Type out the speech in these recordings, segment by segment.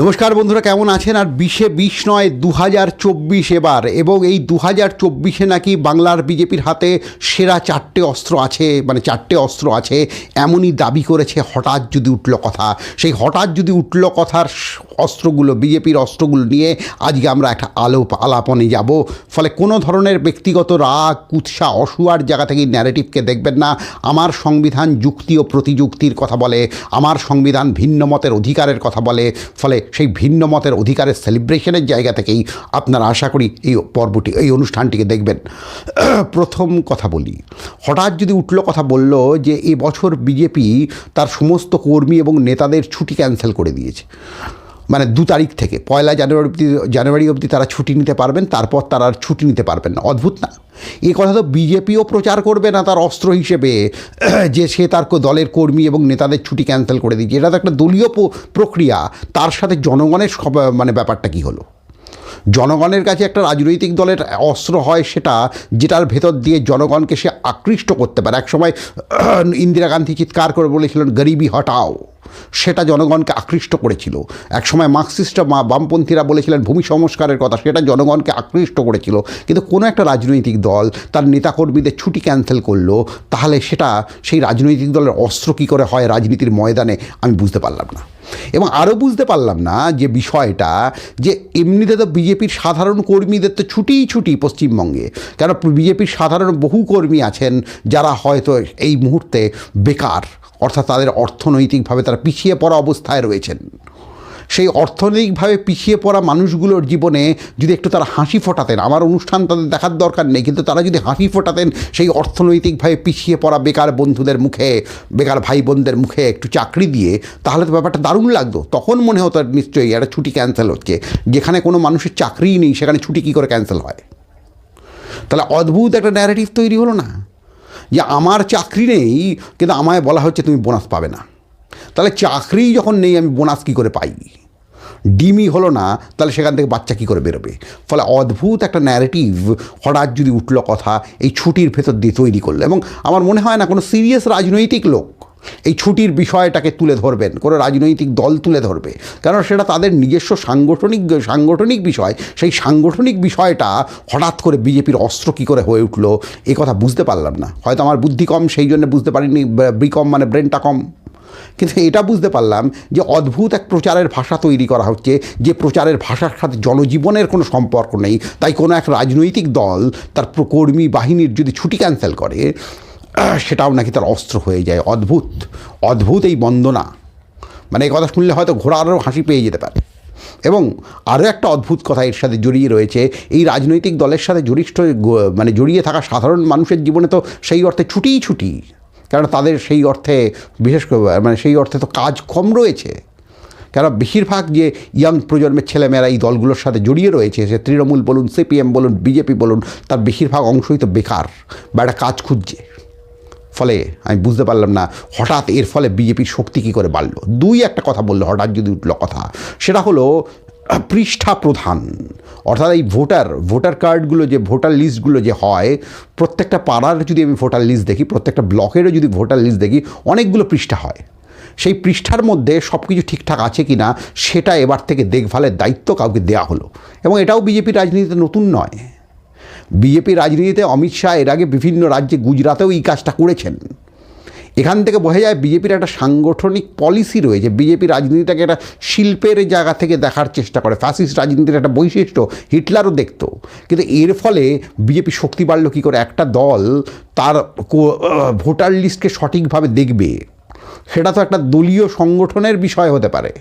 নমস্কার বন্ধুরা, কেমন আছেন? আর বিশে বিশ নয় দু হাজার চব্বিশ এবার, এবং এই দু হাজার চব্বিশে নাকি বাংলার বিজেপির হাতে সেরা চারটে অস্ত্র আছে মানে চারটে অস্ত্র আছে, এমনই দাবি করেছে হঠাৎ যদি উঠল কথা। সেই হঠাৎ যদি উঠল কথার অস্ত্রগুলো, বিজেপির অস্ত্রগুলো নিয়ে আজকে আমরা একটা আলোপ, আলাপনে যাব। ফলে কোনো ধরনের ব্যক্তিগত রাগ, কুৎসা, অসুয়ার জায়গা থেকে ন্যারেটিভকে দেখবেন না। আমার সংবিধান যুক্তি ও প্রতিযুক্তির কথা বলে, আমার সংবিধান ভিন্ন মতের অধিকারের কথা বলে, ফলে সেই ভিন্ন মতের অধিকারের সেলিব্রেশনের জায়গা থেকেই আপনারা আশা করি এই পর্বটি, এই অনুষ্ঠানটিকে দেখবেন। প্রথম কথা বলি, হঠাৎ যদি উঠল কথা বলল যে এবছর বিজেপি তার সমস্ত কর্মী এবং নেতাদের ছুটি ক্যান্সেল করে দিয়েছে। মানে দু তারিখ থেকে, পয়লা জানুয়ারি অবধি জানুয়ারি অবধি তারা ছুটি নিতে পারবেন, তারপর তারা আর ছুটি নিতে পারবেন না। অদ্ভুত না? এ কথা তো বিজেপিও প্রচার করবে না তার অস্ত্র হিসেবে, যে সে তার দলের কর্মী এবং নেতাদের ছুটি ক্যান্সেল করে দিয়েছে। এটা তো একটা দলীয় প্রক্রিয়া। তার সাথে জনগণের সব মানে ব্যাপারটা কী হলো? জনগণের কাছে একটা রাজনৈতিক দলের অস্ত্র হয় সেটা, যেটার ভেতর দিয়ে জনগণকে সে আকৃষ্ট করতে পারে। একসময় ইন্দিরা গান্ধী চিৎকার করে বলেছিলেন, গরিবি হটাও। সেটা জনগণকে আকৃষ্ট করেছিল। একসময় মার্কসিস্ট মা- বামপন্থীরা বলেছিলেন, ভূমি সংস্কারের কথা। সেটা জনগণকে আকৃষ্ট করেছিল। কিন্তু কোনো একটা রাজনৈতিক দল তার নেতাকর্মীদের ছুটি ক্যান্সেল করল, তাহলে সেটা সেই রাজনৈতিক দলের অস্ত্র কী করে হয় রাজনীতির ময়দানে, আমি বুঝতে পারলাম না। এবং আরও বুঝতে পারলাম না যে বিষয়টা, যে এমনিতে তো বিজেপির সাধারণ কর্মীদের তো ছুটিই ছুটি পশ্চিমবঙ্গে। কেন বিজেপির সাধারণ বহু কর্মী আছেন যারা হয়তো এই মুহূর্তে বেকার। অর্থাৎ তাদের অর্থনৈতিকভাবে তারা পিছিয়ে পড়া অবস্থায় রয়েছেন। সেই অর্থনৈতিকভাবে পিছিয়ে পড়া মানুষগুলোর জীবনে যদি একটু তারা হাসি ফোটাতেন, আমার অনুষ্ঠান তাদের দেখার দরকার নেই, কিন্তু তারা যদি হাসি ফোটাতেন, সেই অর্থনৈতিকভাবে পিছিয়ে পড়া বেকার বন্ধুদের মুখে, বেকার ভাই বোনদের মুখে একটু চাকরি দিয়ে, তাহলে তো ব্যাপারটা দারুণ লাগতো। তখন মনে হতো নিশ্চয়ই একটা ছুটি ক্যান্সেল হচ্ছে। যেখানে কোনো মানুষের চাকরিই নেই, সেখানে ছুটি কী করে ক্যান্সেল হয়? তাহলে অদ্ভুত একটা ন্যারেটিভ তৈরি হলো না? যে আমার চাকরি নেই, কিন্তু আমায় বলা হচ্ছে তুমি বোনাস পাবে না। তাহলে চাকরি যখন নেই, আমি বোনাস কী করে পাই? ডিমি হলো না, তাহলে সেখান থেকে বাচ্চা কী করে বেরোবে? ফলে অদ্ভুত একটা ন্যারেটিভ হঠাৎ যদি উঠল কথা, এই ছুটির ভেতর দিয়ে তৈরি করল। এবং আমার মনে হয় না কোনো সিরিয়াস রাজনৈতিক লোক এই ছুটির বিষয়টাকে তুলে ধরবেন, কোনো রাজনৈতিক দল তুলে ধরবে। কারণ সেটা তাদের নিজস্ব সাংগঠনিক সাংগঠনিক বিষয়, সেই সাংগঠনিক বিষয়টা হঠাৎ করে বিজেপির অস্ত্র কী করে হয়ে উঠল, এ কথা বুঝতে পারলাম না। হয়তো আমার বুদ্ধি কম, সেই জন্য বুঝতে পারিনি, বি কম মানে ব্রেনটা কম। কিন্তু এটা বুঝতে পারলাম যে অদ্ভুত এক প্রচারের ভাষা তৈরি করা হচ্ছে, যে প্রচারের ভাষার সাথে জনজীবনের কোনো সম্পর্ক নেই, তাই কোনো এক রাজনৈতিক দল তার কর্মী বাহিনীর যদি ছুটি ক্যান্সেল করে সেটাও নাকি তার অস্ত্র হয়ে যায়। অদ্ভুত। অদ্ভুত এই বন্দনা। মানে এই কথা শুনলে হয়তো ঘোড়ারও হাসি পেয়ে যেতে পারে। এবং আরও একটা অদ্ভুত কথা এর সাথে জড়িয়ে রয়েছে। এই রাজনৈতিক দলের সাথে জড়িষ্ঠ মানে জড়িয়ে থাকা সাধারণ মানুষের জীবনে তো সেই অর্থে ছুটিই ছুটি। কারণ তাদের সেই অর্থে বিশেষ করে মানে সেই অর্থে তো কাজ কম রয়েছে। কেন বেশিরভাগ যে ইয়াং প্রজন্মের ছেলেমেয়েরা এই দলগুলোর সাথে জড়িয়ে রয়েছে, সে তৃণমূল বলুন, সিপিএম বলুন, বিজেপি বলুন, তার বেশিরভাগ অংশই তো বেকার বা একটা কাজ খুঁজছে। ফলে, আমি বুঝতে পারলাম না, হঠাৎ এর ফলে বিজেপির শক্তি কী করে বাড়লো? দুই একটা কথা বলল, হঠাৎ যদি উঠল কথা। সেটা হলো, পৃষ্ঠা প্রধান, অর্থাৎ এই ভোটার ভোটার কার্ডগুলো যে, ভোটার লিস্টগুলো যে হয়, প্রত্যেকটা পাড়ার যদি আমি ভোটার লিস্ট দেখি, প্রত্যেকটা ব্লকেরও যদি ভোটার লিস্ট দেখি, অনেকগুলো পৃষ্ঠা হয়। সেই পৃষ্ঠার মধ্যে সব কিছু ঠিকঠাক আছে কি না সেটা এবার থেকে দেখভালের দায়িত্ব কাউকে দেওয়া হলো। এবং এটাও বিজেপির রাজনীতিতে নতুন নয়। বিজেপি রাজনীতিতে অমিত শাহ এর আগে বিভিন্ন রাজ্যে গুজরাতেও এই কাজটা করেছেন। এখান থেকে বোঝা যায় বিজেপির একটা সাংগঠনিক পলিসি রয়েছে। বিজেপি রাজনীতিটাকে একটা শিল্পের জায়গা থেকে দেখার চেষ্টা করে। ফ্যাসিস্ট রাজনীতির একটা বৈশিষ্ট্য হিটলারও দেখতো। কিন্তু এর ফলে বিজেপি শক্তি বাড়লো কী করে? একটা দল তার ভোটার লিস্টকে সঠিকভাবে দেখবে। সেটা তো একটা দলীয় সংগঠনের বিষয় হতে পারে।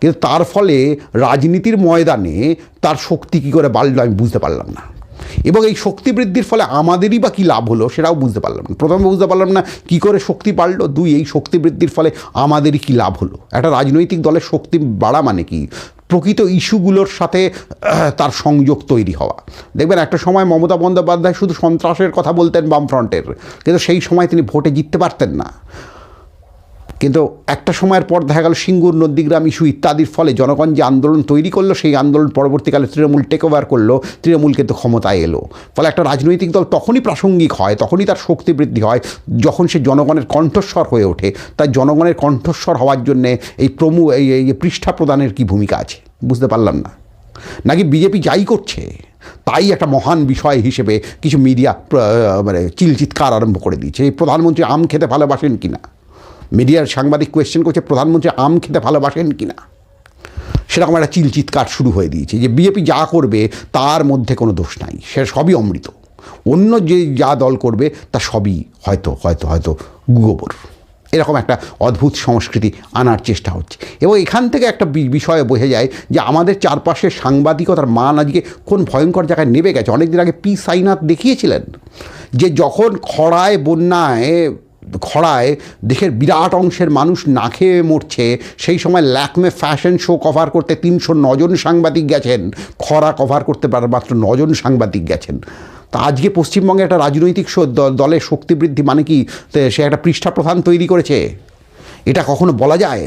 কিন্তু তার ফলে রাজনীতির ময়দানে তার শক্তি কী করে বাড়লো আমি বুঝতে পারলাম না। এবং এই শক্তি বৃদ্ধির ফলে আমাদেরই বা কী লাভ হলো সেটাও বুঝতে পারলাম না। প্রথমে বুঝতে পারলাম না, কী করে শক্তি বাড়লো? দুই, এই শক্তি বৃদ্ধির ফলে আমাদেরই কী লাভ হলো? একটা রাজনৈতিক দলের শক্তি বাড়া মানে কি? প্রকৃত ইস্যুগুলোর সাথে তার সংযোগ তৈরি হওয়া। দেখবেন একটা সময় মমতা বন্দ্যোপাধ্যায় শুধু সন্ত্রাসের কথা বলতেন বামফ্রন্টের, কিন্তু সেই সময় তিনি ভোটে জিততে পারতেন না। কিন্তু একটা সময়ের পর দেখা গেল সিঙ্গুর, নন্দীগ্রাম ইস্যু ইত্যাদির ফলে জনগণ যে আন্দোলন তৈরি করল, সেই আন্দোলন পরবর্তীকালে তৃণমূল টেক ওভার করল, তৃণমূল কিন্তু ক্ষমতায় এলো। ফলে একটা রাজনৈতিক দল তখনই প্রাসঙ্গিক হয়, তখনই তার শক্তি বৃদ্ধি হয়, যখন সে জনগণের কণ্ঠস্বর হয়ে ওঠে। তাই জনগণের কণ্ঠস্বর হওয়ার জন্যে এই প্রমু, এই পৃষ্ঠা প্রদানের কি ভূমিকা আছে? বুঝতে পারলাম না। নাকি বিজেপি যাই করছে, তাই একটা মহান বিষয় হিসেবে কিছু মিডিয়া মানে চিলচিৎকার আরম্ভ করে দিয়েছে। এই প্রধানমন্ত্রী আম খেতে ভালোবাসেন কি না মিডিয়ার সাংবাদিক কোয়েশ্চেন করছে, প্রধানমন্ত্রী আম খেতে ভালোবাসেন কি না সেরকম একটা চিলচিৎকার শুরু হয়ে দিয়েছে যে বিজেপি যা করবে তার মধ্যে কোনো দোষ নাই, সে সবই অমৃত। অন্য যে যা দল করবে, তা সবই হয়তো হয়তো হয়তো গোবর। এরকম একটা অদ্ভুত সংস্কৃতি আনার চেষ্টা হচ্ছে। এবং এখান থেকে একটা বিষয়ে বোঝা যায় যে আমাদের চারপাশে সাংবাদিকতার মান আজকে কোন ভয়ঙ্কর জায়গায় নেমে গেছে। অনেকদিন আগে পি সাইনাথ দেখিয়েছিলেন যে যখন খরায়, বন্যায় খরায় দেশের বিরাট অংশের মানুষ না খেয়ে মরছে, সেই সময় ল্যাকমে ফ্যাশন শো কভার করতে তিনশো নজন সাংবাদিক গেছেন, খরা কভার করতে পারে মাত্র নজন সাংবাদিক গেছেন। তা আজকে পশ্চিমবঙ্গে একটা রাজনৈতিক দলের শক্তি বৃদ্ধি মানে কি? সে একটা পৃষ্ঠা প্রধান তৈরি করেছে। এটা কখনো বলা যায়?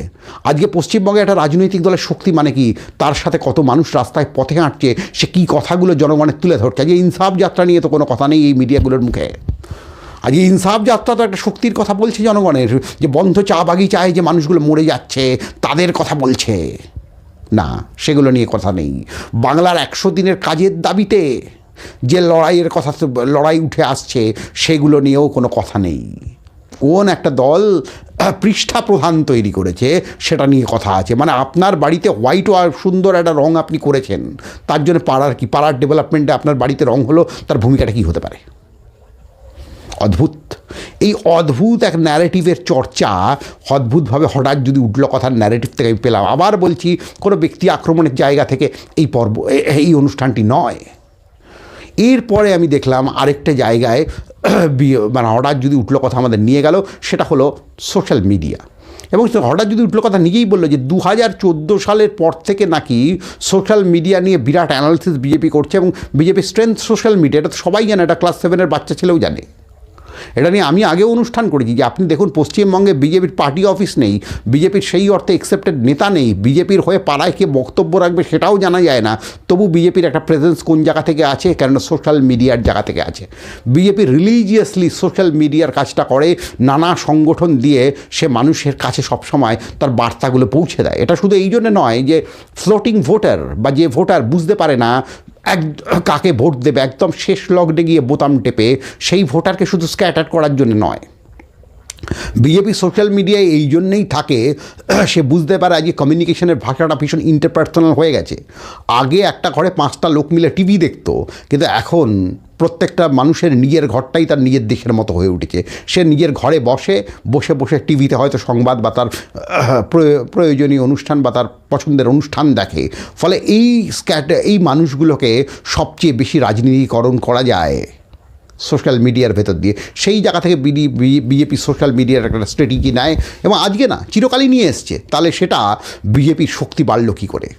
আজকে পশ্চিমবঙ্গে একটা রাজনৈতিক দলের শক্তি মানে কি? তার সাথে কত মানুষ রাস্তায় পথে হাঁটছে? সে কী কথাগুলো জনগণের তুলে ধরছে? আজকে ইনসাফ যাত্রা নিয়ে তো কোনো কথা নেই এই মিডিয়াগুলোর মুখে। আজকে ইনসাফ যাত্রা তো একটা শক্তির কথা বলছে জনগণের, যে বন্ধ চা বাগিচায় যে মানুষগুলো মরে যাচ্ছে, তাদের কথা বলছে। না, সেগুলো নিয়ে কথা নেই। বাংলার একশো দিনের কাজের দাবিতে যে লড়াইয়ের কথা লড়াই উঠে আসছে, সেগুলো নিয়েও কোনো কথা নেই। কোন একটা দল পৃষ্ঠা প্রধান তৈরি করেছে, সেটা নিয়ে কথা আছে। মানে আপনার বাড়িতে হোয়াইট আর সুন্দর একটা রং আপনি করেছেন, তার জন্য পাড়ার কি, পাড়ার ডেভেলপমেন্টে আপনার বাড়িতে রং হলো, তার ভূমিকাটা কী হতে পারে? অদ্ভুত। এই অদ্ভুত এক ন্যারেটিভের চর্চা অদ্ভুতভাবে হঠাৎ যদি উঠল কথার ন্যারেটিভ থেকে আমি পেলাম। আবার বলছি, কোনো ব্যক্তি আক্রমণের জায়গা থেকে এই পর্ব এই অনুষ্ঠানটি নয়। এরপরে আমি দেখলাম আরেকটা জায়গায় মানে হঠাৎ যদি উঠল কথা আমাদের নিয়ে গেল, সেটা হলো সোশ্যাল মিডিয়া এবং হঠাৎ যদি উঠল কথা নিজেই বলল যে দু হাজার চোদ্দ সালের পর থেকে নাকি সোশ্যাল মিডিয়া নিয়ে বিরাট অ্যানালিসিস বিজেপি করছে এবং বিজেপি স্ট্রেংথ সোশ্যাল মিডিয়া এটা তো সবাই জানে, এটা ক্লাস সেভেনের বাচ্চা ছেলেও জানে। এটা নিয়ে আমি আগেও অনুষ্ঠান করেছি যে আপনি দেখুন, পশ্চিমবঙ্গে বিজেপির পার্টি অফিস নেই, বিজেপির সেই অর্থে অ্যাকসেপ্টেড নেতা নেই, বিজেপির হয়ে পাড়ায় কে বক্তব্য রাখবে সেটাও জানা যায় না। তবু বিজেপির একটা প্রেজেন্স কোন জায়গা থেকে আছে? কেননা সোশ্যাল মিডিয়ার জায়গা থেকে আছে। বিজেপি রিলিজিয়াসলি সোশ্যাল মিডিয়ার কাজটা করে, নানা সংগঠন দিয়ে সে মানুষের কাছে সবসময় তার বার্তাগুলো পৌঁছে দেয়। এটা শুধু এই জন্য নয় যে ফ্লোটিং ভোটার বা যে ভোটার বুঝতে পারে না এক, কাকে ভোট দেবে? একদম শেষ লগ্নে গিয়ে বোতাম টেপে সেই ভোটারকে শুধু স্ক্যাটার করার জন্য নয়। বিজেপি সোশ্যাল মিডিয়ায় এই জন্যেই থাকে, সে বুঝতে পারে আজকে কমিউনিকেশনের ভাষাটা ভীষণ ইন্টারপার্সোনাল হয়ে গেছে। আগে একটা ঘরে পাঁচটা লোক মিলে টিভি দেখতো, কিন্তু এখন প্রত্যেকটা মানুষের নিজের ঘরটাই তার নিজের দেশের মতো হয়ে উঠেছে। সে নিজের ঘরে বসে বসে বসে টিভিতে হয়তো সংবাদ বা তার প্রয়োজনীয় অনুষ্ঠান বা তার পছন্দের অনুষ্ঠান দেখে। ফলে এই স্ক্যাট এই মানুষগুলোকে সবচেয়ে বেশি রাজনীতিকরণ করা যায়। সোশ্যাল মিডিয়ার ভেতর দিয়ে। সেই জায়গা থেকে বিডি বিজেপি সোশ্যাল মিডিয়ার একটা স্ট্র্যাটেজি নেয় এবং আজকে না, চিরকালই নিয়ে এসছে। তাহলে সেটা বিজেপির শক্তি বাড়লো কী করে?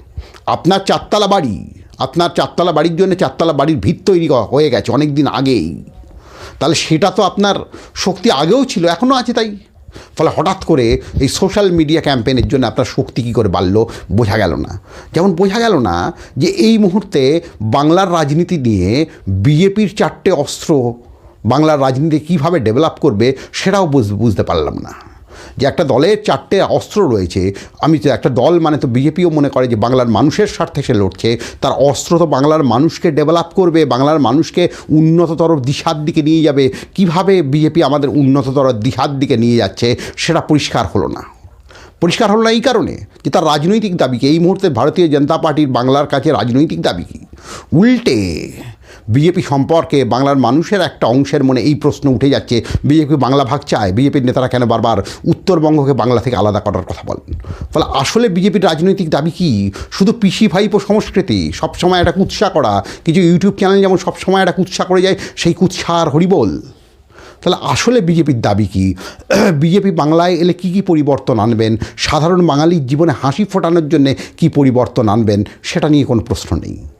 আপনার চারতলা বাড়ি, আপনার চারতলা বাড়ির জন্য চারতলা বাড়ির ভিত তৈরি হয়ে গেছে অনেক দিন আগেই। তাহলে সেটা তো আপনার শক্তি আগেও ছিল এখনও আছে তাই? ফলে হঠাৎ করে এই সোশ্যাল মিডিয়া ক্যাম্পেনের জন্য আপনার শক্তি কী করে বাড়লো? বোঝা গেল না। যেমন বোঝা গেল না যে এই মুহূর্তে বাংলার রাজনীতি নিয়ে বিজেপির চারটে অস্ত্র বাংলার রাজনীতি কীভাবে ডেভেলপ করবে সেটাও বুঝ- বুঝতে পারলাম না। যে একটা দলের চারটে অস্ত্র রয়েছে, আমি তো একটা দল মানে তো বিজেপিও মনে করে যে বাংলার মানুষের স্বার্থে সে লড়ছে, তার অস্ত্র তো বাংলার মানুষকে ডেভেলপ করবে, বাংলার মানুষকে উন্নততর দিশার দিকে নিয়ে যাবে, কীভাবে বিজেপি আমাদের উন্নততর দিশার দিকে নিয়ে যাচ্ছে সেটা পরিষ্কার হলো না। পরিষ্কার হলো না এই কারণে যে তার রাজনৈতিক দাবি কি এই মুহূর্তে ভারতীয় জনতা পার্টির বাংলার কাছে রাজনৈতিক দাবি কি? উল্টে বিজেপি সম্পর্কে বাংলার মানুষের একটা অংশের মনে এই প্রশ্ন উঠে যাচ্ছে। বিজেপি বাংলা ভাগ চায়, বিজেপির নেতারা কেন বারবার উত্তরবঙ্গকে বাংলা থেকে আলাদা করার কথা বলেন? ফলে আসলে বিজেপির রাজনৈতিক দাবি কি? শুধু পিসি ভাইপো সংস্কৃতি, সবসময় একটা কুৎসা করা, কিছু ইউটিউব চ্যানেল যেমন সবসময় একটা কুৎসা করে যায়, সেই কুৎসা আর হরিবোল। তাহলে আসলে বিজেপির দাবি কি? বিজেপি বাংলায় এলে কি কি পরিবর্তন আনবেন? সাধারণ বাঙালির জীবনে হাসি ফোটানোর জন্যে কি পরিবর্তন আনবেন? সেটা নিয়ে কোনো প্রশ্ন নেই।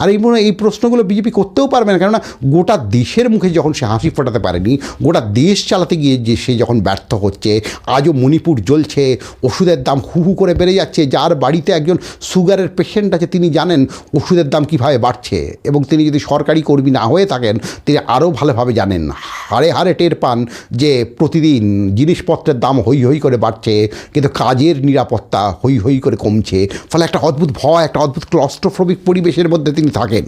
আর এই মনে এই প্রশ্নগুলো বিজেপি করতেও পারবে না। কেননা গোটা দেশের মুখে যখন সে হাসি ফোটাতে পারেনি, গোটা দেশ চালাতে গিয়ে যে সে যখন ব্যর্থ হচ্ছে, আজও মণিপুর জ্বলছে, ওষুধের দাম হু হু করে বেড়ে যাচ্ছে, যার বাড়িতে একজন সুগারের পেশেন্ট আছে, তিনি জানেন ওষুধের দাম কীভাবে বাড়ছে। এবং তিনি যদি সরকারি কর্মী না হয়ে থাকেন, তিনি আরও ভালোভাবে জানেন হারে হারে টের পান যে প্রতিদিন জিনিসপত্রের দাম হই হই করে বাড়ছে, কিন্তু কাজের নিরাপত্তা হই হই করে কমছে। ফলে একটা অদ্ভুত ভয়, একটা অদ্ভুত ক্লস্ট্রোফোবিক পরিবেশের মধ্যে তিনি থাকেন।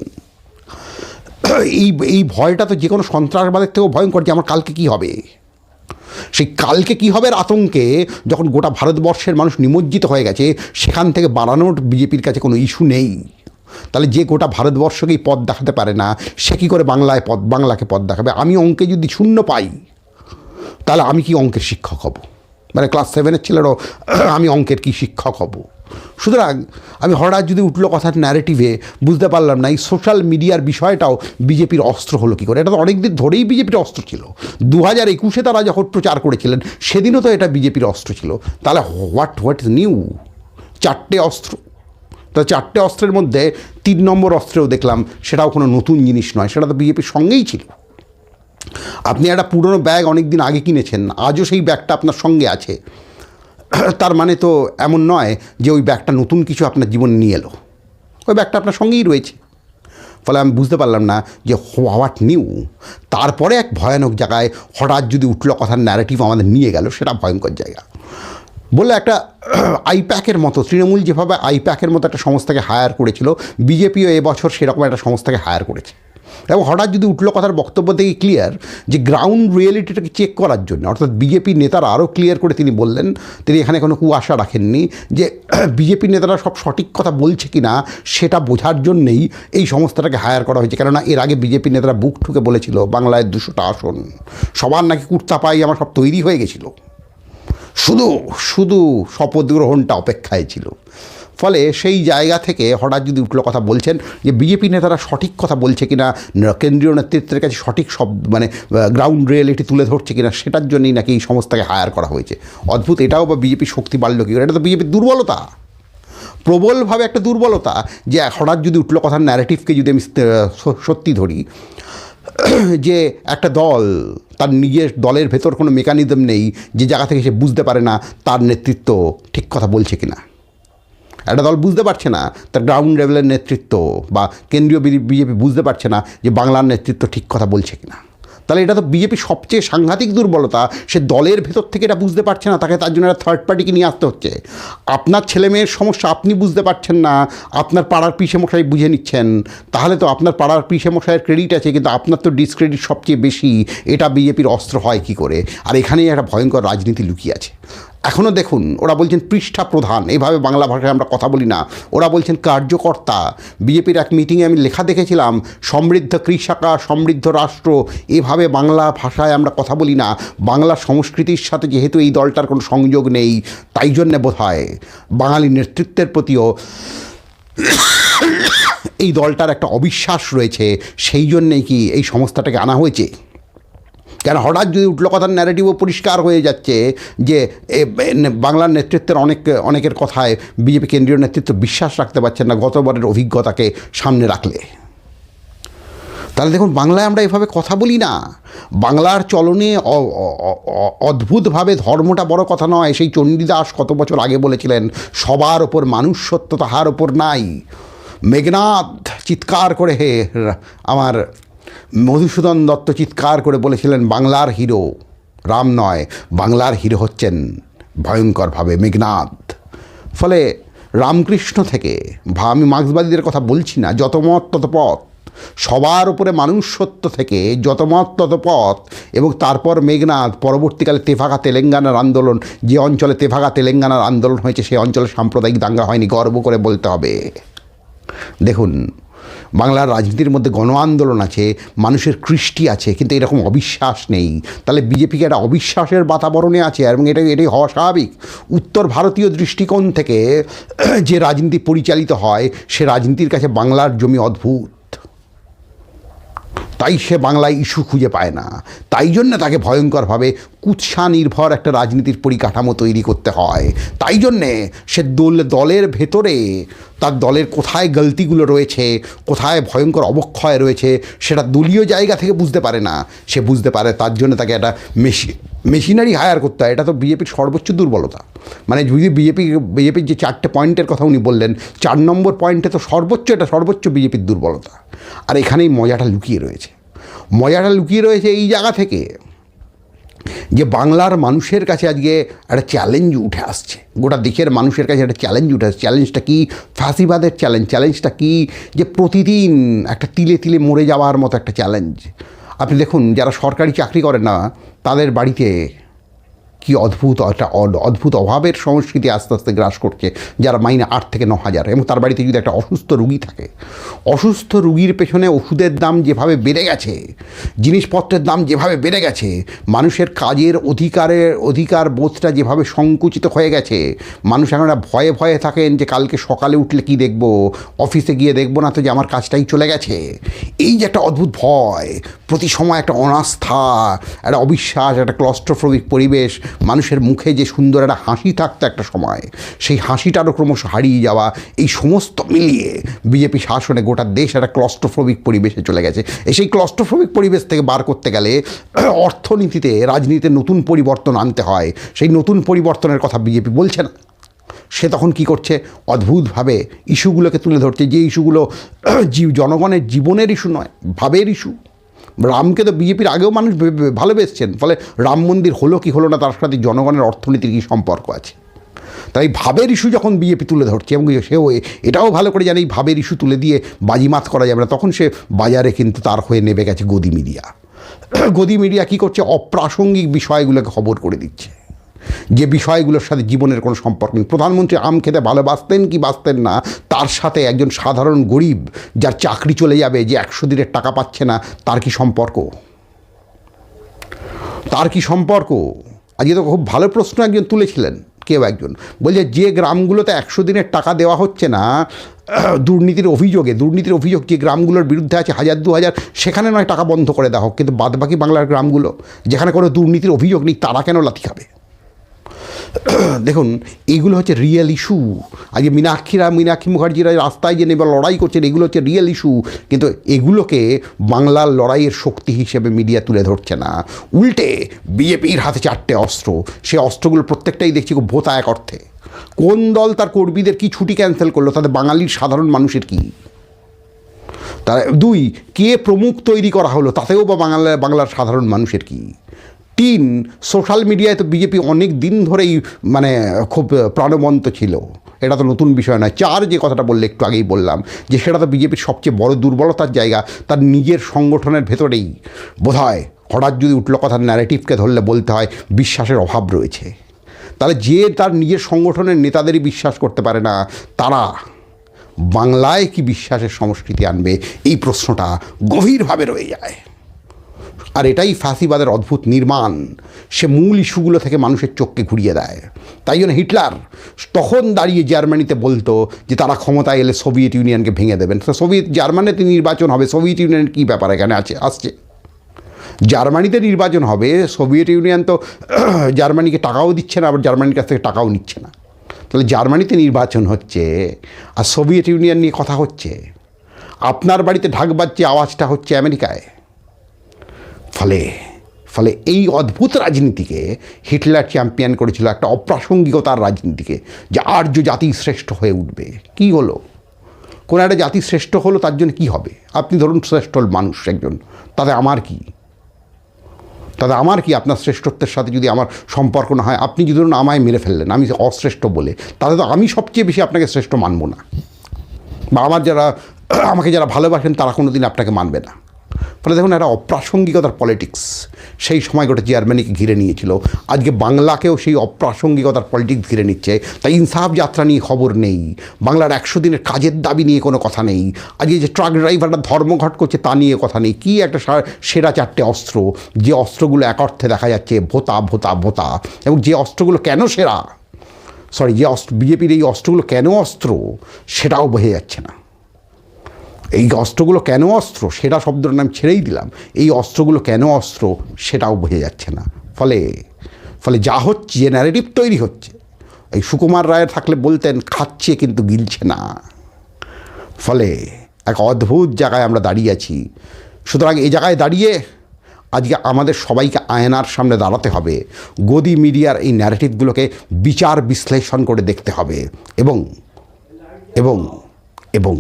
এই এই ভয়টা তো যে কোনো সন্ত্রাসবাদের থেকেও ভয়ঙ্কর যে আমার কালকে কী হবে। সেই কালকে কী হবে আতঙ্কে যখন গোটা ভারতবর্ষের মানুষ নিমজ্জিত হয়ে গেছে, সেখান থেকে বাড়ানোর বিজেপির কাছে কোনো ইস্যু নেই। তাহলে যে গোটা ভারতবর্ষকেই পথ দেখাতে পারে না, সে কী করে বাংলায় পথ, বাংলাকে পথ দেখাবে? আমি অঙ্কে যদি শূন্য পাই, তাহলে আমি কি অঙ্কের শিক্ষক হব? মানে ক্লাস সেভেনের ছেলেরও, আমি অঙ্কের কি শিক্ষক হব? সুতরাং আমি হঠাৎ যদি উঠল কথার ন্যারেটিভে বুঝতে পারলাম না, এই সোশ্যাল মিডিয়ার বিষয়টাও বিজেপির অস্ত্র হলো কী করে? এটা তো অনেক দিন ধরেই বিজেপির অস্ত্র ছিল। দু হাজার একুশে তারা যখন প্রচার করেছিলেন, সেদিনও তো এটা বিজেপির অস্ত্র ছিল। তাহলে হোয়াট হোয়াট ইজ নিউ চারটে অস্ত্র। তো চারটে অস্ত্রের মধ্যে তিন নম্বর অস্ত্রেও দেখলাম, সেটাও কোনো নতুন জিনিস নয়, সেটা তো বিজেপির সঙ্গেই ছিল। আপনি একটা পুরনো ব্যাগ অনেক দিন আগে কিনেছেন, আজও সেই ব্যাগটা আপনার সঙ্গে আছে। তার মানে তো এমন নয় যে ওই ব্যাগটা নতুন কিছু আপনার জীবনে নিয়ে এলো। ওই ব্যাগটা আপনার সঙ্গেই রয়েছে। ফলে আমি বুঝতে পারলাম না যে হোয়াট নিউ তারপরে এক ভয়ানক জায়গায় হঠাৎ যদি উঠল কথার ন্যারেটিভ আমাদের নিয়ে গেল, সেটা ভয়ঙ্কর জায়গা। বলল একটা আইপ্যাকের মতো, তৃণমূল যেভাবে আইপ্যাকের মতো একটা সংস্থাকে হায়ার করেছিল, বিজেপিও এবছর সেরকম একটা সংস্থাকে হায়ার করেছে। এবং হঠাৎ যদি উঠল কথার বক্তব্য থেকে ক্লিয়ার যে গ্রাউন্ড রিয়েলিটিটাকে চেক করার জন্য, অর্থাৎ বিজেপি নেতারা আরও ক্লিয়ার করে তিনি বললেন, তিনি এখানে কোনো কুয়াশা রাখেননি যে বিজেপি নেতারা সব সঠিক কথা বলছে কি না সেটা বোঝার জন্যেই এই সংস্থাটাকে হায়ার করা হয়েছে। কেননা এর আগে বিজেপি নেতারা বুক ঠুকে বলেছিল, বাংলায় দুশোটা আসন, সবার নাকি কুর্তা পাই আমার সব তৈরি হয়ে গেছিল। শুধু শুধু শপথ গ্রহণটা অপেক্ষায় ছিল। ফলে সেই জায়গা থেকে হঠাৎ যদি উঠল কথা বলছেন যে বিজেপি নেতারা সঠিক কথা বলছে কিনা কেন্দ্রীয় নেতৃত্বের কাছে সঠিক সব মানে গ্রাউন্ড রিয়েলিটি তুলে ধরছে কিনা, সেটার জন্যই নাকি এই সংস্থাকে হায়ার করা হয়েছে। অদ্ভুত, এটাও বা বিজেপি শক্তি বাড়লো কি এটা তো বিজেপির দুর্বলতা। প্রবলভাবে একটা দুর্বলতা যে হঠাৎ যদি উঠল কথার ন্যারেটিভকে যদি আমি সত্যি ধরি, যে একটা দল, তার নিজের দলের ভেতর কোনো মেকানিজম নেই, যে জায়গা থেকে সে বুঝতে পারে না তার নেতৃত্ব ঠিক কথা বলছে কিনা। একটা দল বুঝতে পারছে না তার গ্রাউন্ড লেভেলের নেতৃত্ব বা কেন্দ্রীয় বিজেপি বুঝতে পারছে না যে বাংলার নেতৃত্ব ঠিক কথা বলছে কিনা। তাহলে এটা তো বিজেপির সবচেয়ে সাংঘাতিক দুর্বলতা, সে দলের ভেতর থেকে এটা বুঝতে পারছে না, তাকে তার জন্য একটা থার্ড পার্টিকে নিয়ে আসতে হচ্ছে। আপনার ছেলে মেয়ের সমস্যা আপনি বুঝতে পারছেন না, আপনার পাড়ার পিসে মশাই বুঝে নিচ্ছেন, তাহলে তো আপনার পাড়ার পিসে মশাইয়ের ক্রেডিট আছে, কিন্তু আপনার তো ডিসক্রেডিট সবচেয়ে বেশি, এটা বিজেপির অস্ত্র হয় কি করে? আর এখানেই একটা ভয়ঙ্কর রাজনীতি লুকিয়ে আছে। এখনও দেখুন, ওরা বলছেন পৃষ্ঠা প্রধান, এইভাবে বাংলা ভাষায় আমরা কথা বলি না। ওরা বলছেন কার্যকর্তা, বিজেপির এক মিটিংয়ে আমি লেখা দেখেছিলাম, সমৃদ্ধ কৃষকা, সমৃদ্ধ রাষ্ট্র, এভাবে বাংলা ভাষায় আমরা কথা বলি না। বাংলা সংস্কৃতির সাথে যেহেতু এই দলটার কোনো সংযোগ নেই, তাই জন্যে বোধ হয় বাঙালি নেতৃত্বের প্রতিও এই দলটার একটা অবিশ্বাস রয়েছে, সেই জন্যেই কি এই সংস্থাটাকে আনা হয়েছে? কেন হঠাৎ যদি উঠল কথার ন্যারেটিভও পরিষ্কার হয়ে যাচ্ছে যে বাংলার নেতৃত্বের অনেক, অনেকের কথায় বিজেপি কেন্দ্রীয় নেতৃত্ব বিশ্বাস রাখতে পারছেন না গতবারের অভিজ্ঞতাকে সামনে রাখলে। তাহলে দেখুন, বাংলায় আমরা এভাবে কথা বলি না। বাংলার চলনে অদ্ভুতভাবে ধর্মটা বড় কথা নয়। সেই চণ্ডীদাস কত বছর আগে বলেছিলেন, সবার ওপর মানুষ সত্য তাহার ওপর নাই। মেঘনাথ চিৎকার করে হে আমার মধুসূদন দত্ত চিৎকার করে বলেছিলেন, বাংলার হিরো, রাম নয়, বাংলার হিরো হচ্ছেন ভয়ঙ্করভাবে মেঘনাথ ফলে রামকৃষ্ণ থেকে ভা আমি মার্ক্সবাদীদের কথা বলছি না, যত মত তত পথ। সবার উপরে মানুষ সত্য থেকে যত মত তত পথ, এবং তারপর মেঘনাথ পরবর্তীকালে তেভাগা তেলেঙ্গানার আন্দোলন, যে অঞ্চলে তেভাগা তেলেঙ্গানার আন্দোলন হয়েছে, সেই অঞ্চলে সাম্প্রদায়িক দাঙ্গা হয়নি, গর্ব করে বলতে হবে। দেখুন বাংলার রাজনীতির মধ্যে গণ আন্দোলন আছে, মানুষের কৃষ্টি আছে, কিন্তু এরকম অবিশ্বাস নেই। তাহলে বিজেপিকে একটা অবিশ্বাসের বাতাবরণে আছে? এবং এটা এটাই হওয়া স্বাভাবিক। উত্তর ভারতীয় দৃষ্টিকোণ থেকে যে রাজনীতি পরিচালিত হয়, সে রাজনীতির কাছে বাংলার জমি অদ্ভুত। তাই সে বাংলায় ইস্যু খুঁজে পায় না। তাই জন্য তাকে ভয়ঙ্করভাবে কুৎসা নির্ভর একটা রাজনীতির পরিকাঠামো তৈরি করতে হয়। তাই জন্যে সে দল, দলের ভেতরে তার দলের কোথায় গলতিগুলো রয়েছে, কোথায় ভয়ঙ্কর অবক্ষয় রয়েছে, সেটা দলীয় জায়গা থেকে বুঝতে পারে না। সে বুঝতে পারে তার জন্য তাকে একটা মেশি, মেশিনারি হায়ার করতে হয়। এটা তো বিজেপির সর্বোচ্চ দুর্বলতা। মানে যদি বিজেপি, বিজেপির যে চারটে পয়েন্টের কথা উনি বললেন, চার নম্বর পয়েন্টে তো সর্বোচ্চ, এটা সর্বোচ্চ বিজেপির দুর্বলতা। আর এখানেই মজাটা লুকিয়ে রয়েছে। মজাটা লুকিয়ে রয়েছে এই জায়গা থেকে যে বাংলার মানুষের কাছে আজকে একটা চ্যালেঞ্জ উঠে আসছে। গোটা দেশের মানুষের কাছে একটা চ্যালেঞ্জ উঠে আসছে। চ্যালেঞ্জটা কি? ফাঁসিবাদের চ্যালেঞ্জ চ্যালেঞ্জটা কি? যে প্রতিদিন একটা তিলে তিলে মরে যাওয়ার মতো একটা চ্যালেঞ্জ আপনি দেখুন, যারা সরকারি চাকরি করেন না, তাদের বাড়িতে কি অদ্ভুত একটা অদ- অদ্ভুত অভাবের সংস্কৃতি আস্তে আস্তে গ্রাস করছে, যারা মাইনে আট থেকে ন হাজার। এবং তার বাড়িতে যদি একটা অসুস্থ রুগী থাকে, অসুস্থ রুগীর পেছনে ওষুধের দাম যেভাবে বেড়ে গেছে, জিনিসপত্রের দাম যেভাবে বেড়ে গেছে, মানুষের কাজের অধিকারের, অধিকার বোধটা যেভাবে সংকুচিত হয়ে গেছে, মানুষ এখন ভয়ে ভয়ে থাকেন যে কালকে সকালে উঠলে কি দেখব, অফিসে গিয়ে দেখব না তো যে আমার কাজটাই চলে গেছে। এই যে একটা অদ্ভুত ভয় প্রতি সময় একটা অনাস্থা, একটা অবিশ্বাস, একটা ক্লস্ট্রোফোবিক পরিবেশ মানুষের মুখে যে সুন্দর একটা হাসি থাকতো একটা সময়, সেই হাসিটারও ক্রমশ হারিয়ে যাওয়া, এই সমস্ত মিলিয়ে বিজেপি শাসনে গোটা দেশ একটা ক্লস্ট্রোফোবিক পরিবেশে চলে গেছে। এই সেই ক্লস্ট্রোফোবিক পরিবেশ থেকে বার করতে গেলে অর্থনীতিতে, রাজনীতিতে নতুন পরিবর্তন আনতে হয়। সেই নতুন পরিবর্তনের কথা বিজেপি বলছে না। সে তখন কি করছে? অদ্ভুতভাবে ইস্যুগুলোকে তুলে ধরছে। যে ইস্যুগুলো জীব জনগণের জীবনের ইস্যু নয়, ভাবের ইস্যু। রামকে তো বিজেপির আগেও মানুষ ভালোবেসছেন। ফলে রাম মন্দির হলো কি হলো না, তার সাথে জনগণের অর্থনীতির কী সম্পর্ক আছে? তাই ভাবের ইস্যু যখন বিজেপি তুলে ধরছে, এবং সেও এটাও ভালো করে জানে, এই ভাবের ইস্যু তুলে দিয়ে বাজিমাত করা যাবে না, তখন সে বাজারে কিন্তু তার হয়ে নেমে গেছে গদি মিডিয়া। গদি মিডিয়া কী করছে? অপ্রাসঙ্গিক বিষয়গুলোকে খবর করে দিচ্ছে। যে বিষয়গুলোর সাথে জীবনের কোনো সম্পর্ক নেই। প্রধানমন্ত্রী আম খেতে ভালোবাসতেন কি বাঁচতেন না, তার সাথে একজন সাধারণ গরিব যার চাকরি চলে যাবে যে একশো দিনের টাকা পাচ্ছে না, তার কি সম্পর্ক? তার কি সম্পর্ক? আজকে তো খুব ভালো প্রশ্ন একজন তুলেছিলেন, কেউ একজন। বলছে, যে গ্রামগুলোতে একশো দিনের টাকা দেওয়া হচ্ছে না, দুর্নীতির অভিযোগে, দুর্নীতির অভিযোগ যে গ্রামগুলোর বিরুদ্ধে আছে, হাজার দু হাজার, সেখানে নয় টাকা বন্ধ করে দেওয়া হোক কিন্তু বাদবাকি বাংলার গ্রামগুলো, যেখানে কোনো দুর্নীতির অভিযোগ নেই, তারা কেন লাথি খাবে? দেখুন, এগুলো হচ্ছে রিয়েল ইস্যু আজকে মীনাক্ষীরা, মীনাক্ষী মুখার্জিরা রাস্তায় যে নেবে, লড়াই করছেন, এগুলো হচ্ছে রিয়েল ইস্যু কিন্তু এগুলোকে বাংলার লড়াইয়ের শক্তি হিসেবে মিডিয়া তুলে ধরছে না। উল্টে বিজেপির হাতে চারটে অস্ত্র। সে অস্ত্রগুলো প্রত্যেকটাই দেখছি খুব ভোতা এক অর্থে। কোন দল তার কর্মীদের কি ছুটি ক্যান্সেল করল? তাদের বাঙালির সাধারণ মানুষের কী? তার দুই, কে প্রমুখ তৈরি করা হলো? তাতেও বা বাংলা বাংলার সাধারণ মানুষের কি? তিন সোশ্যাল মিডিয়ায় তো বিজেপি অনেক দিন ধরেই মানে খুব প্রাণবন্ত ছিল। এটা তো নতুন বিষয় নয়। চার যে কথাটা বললে একটু আগেই বললাম, যে সেটা তো বিজেপির সবচেয়ে বড় দুর্বলতার জায়গা। তার নিজের সংগঠনের ভেতরেই বোধ হয় হঠাৎ যদি উঠল কথার ন্যারেটিভকে ধরলে বলতে হয়, বিশ্বাসের অভাব রয়েছে। তাহলে যে তার নিজের সংগঠনের নেতাদেরই বিশ্বাস করতে পারে না, তারা বাংলায় কি বিশ্বাসের সংস্কৃতি আনবে? এই প্রশ্নটা গভীরভাবে রয়ে যায়। আর এটাই ফাঁসিবাদের অদ্ভুত নির্মাণ। সে মূল ইস্যুগুলো থেকে মানুষের চোখকে ঘুরিয়ে দেয়। তাই জন্য হিটলার তখন দাঁড়িয়ে জার্মানিতে বলতো যে তারা ক্ষমতায় এলে সোভিয়েত ইউনিয়নকে ভেঙে দেবেন। তো সোভিয়েত, জার্মানিতে নির্বাচন হবে, সোভিয়েত ইউনিয়নের কী ব্যাপার এখানে আছে? আসছে। জার্মানিতে নির্বাচন হবে, সোভিয়েত ইউনিয়ন তো জার্মানিকে টাকাও দিচ্ছে না, আবার জার্মানির কাছ থেকে টাকাও নিচ্ছে না। তাহলে জার্মানিতে নির্বাচন হচ্ছে আর সোভিয়েত ইউনিয়ন নিয়ে কথা হচ্ছে। আপনার বাড়িতে ঢাক বাজছে, আওয়াজটা হচ্ছে আমেরিকায়। ফলে ফলে এই অদ্ভুত রাজনীতিকে হিটলার চ্যাম্পিয়ন করেছিল একটা অপ্রাসঙ্গিকতার রাজনীতিকে, যে আর্য জাতি শ্রেষ্ঠ হয়ে উঠবে। কি হলো? কোনো একটা জাতি শ্রেষ্ঠ হলো, তার জন্য কী হবে? আপনি ধরুন শ্রেষ্ঠ মানুষ একজন, তাতে আমার কি? তাতে আমার কি? আপনার শ্রেষ্ঠত্বের সাথে যদি আমার সম্পর্ক না হয়, আপনি যদি ধরুন আমায় মেরে ফেললেন, আমি অশ্রেষ্ঠ বলে, তাতে তো আমি সবচেয়ে বেশি আপনাকে শ্রেষ্ঠ মানব না। বা আমার যারা, আমাকে যারা ভালোবাসেন, তারা কোনো দিন আপনাকে মানবে না। ফলে দেখুন একটা অপ্রাসঙ্গিকতার পলিটিক্স সেই সময় গোটা জার্মানিকে ঘিরে নিয়েছিল। আজকে বাংলাকেও সেই অপ্রাসঙ্গিকতার পলিটিক্স ঘিরে নিচ্ছে। তাই ইনসাফ যাত্রা নিয়ে খবর নেই। বাংলার একশো দিনের কাজের দাবি নিয়ে কোনো কথা নেই। আজকে যে ট্রাক ড্রাইভাররা ধর্মঘট করছে তা নিয়ে কথা নেই। কী একটা সেরা চারটে অস্ত্র? যে অস্ত্রগুলো এক অর্থে দেখা যাচ্ছে ভোতা ভোতা ভোতা। এবং যে অস্ত্রগুলো কেন সেরা? সরি যে অস্ত্র বিজেপির এই অস্ত্রগুলো কেন অস্ত্র? সেটাও বোঝা যাচ্ছে না। এই অস্ত্রগুলো কেন অস্ত্র? সেটা শব্দটার নাম ছেড়েই দিলাম। এই অস্ত্রগুলো কেন অস্ত্র? সেটাও বোঝা যাচ্ছে না। ফলে ফলে যা হচ্ছে, যে ন্যারেটিভ তৈরি হচ্ছে, এই সুকুমার রায়ের থাকলে বলতেন, খাচ্ছে কিন্তু গিলছে না। ফলে এক অদ্ভুত জায়গায় আমরা দাঁড়িয়ে আছি। সুতরাং এই জায়গায় দাঁড়িয়ে আজকে আমাদের সবাইকে আয়নার সামনে দাঁড়াতে হবে। গদি মিডিয়ার এই ন্যারেটিভগুলোকে বিচার বিশ্লেষণ করে দেখতে হবে। এবং এবং এবং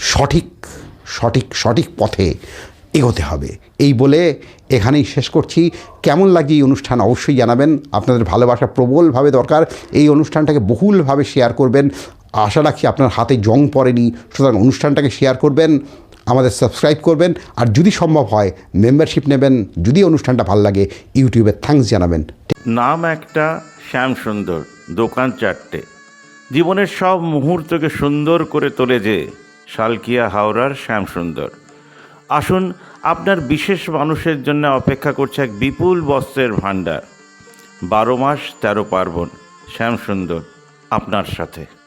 সঠিক সঠিক সঠিক পথে এগোতে হবে। এই বলে এখানেই শেষ করছি। কেমন লাগে এই অনুষ্ঠান অবশ্যই জানাবেন। আপনাদের ভালোবাসা প্রবলভাবে দরকার। এই অনুষ্ঠানটাকে বহুলভাবে শেয়ার করবেন। আশা রাখি আপনার হাতে জং পড়েনি। সুতরাং অনুষ্ঠানটাকে শেয়ার করবেন, আমাদের সাবস্ক্রাইব করবেন, আর যদি সম্ভব হয় মেম্বারশিপ নেবেন। যদি অনুষ্ঠানটা ভালো লাগে, ইউটিউবে থ্যাঙ্কস জানাবেন। নাম একটা শ্যাম সুন্দর দোকান চারটে। জীবনের সব মুহূর্তকে সুন্দর করে তোলে যে শালকিয়া হাওড়ার শ্যামসুন্দর। আসুন, আপনার বিশেষ মানুষের জন্য অপেক্ষা করছে এক বিপুল বস্ত্রের ভাণ্ডার। বারো মাস তেরো পার্বণ, শ্যামসুন্দর, আপনার সাথে।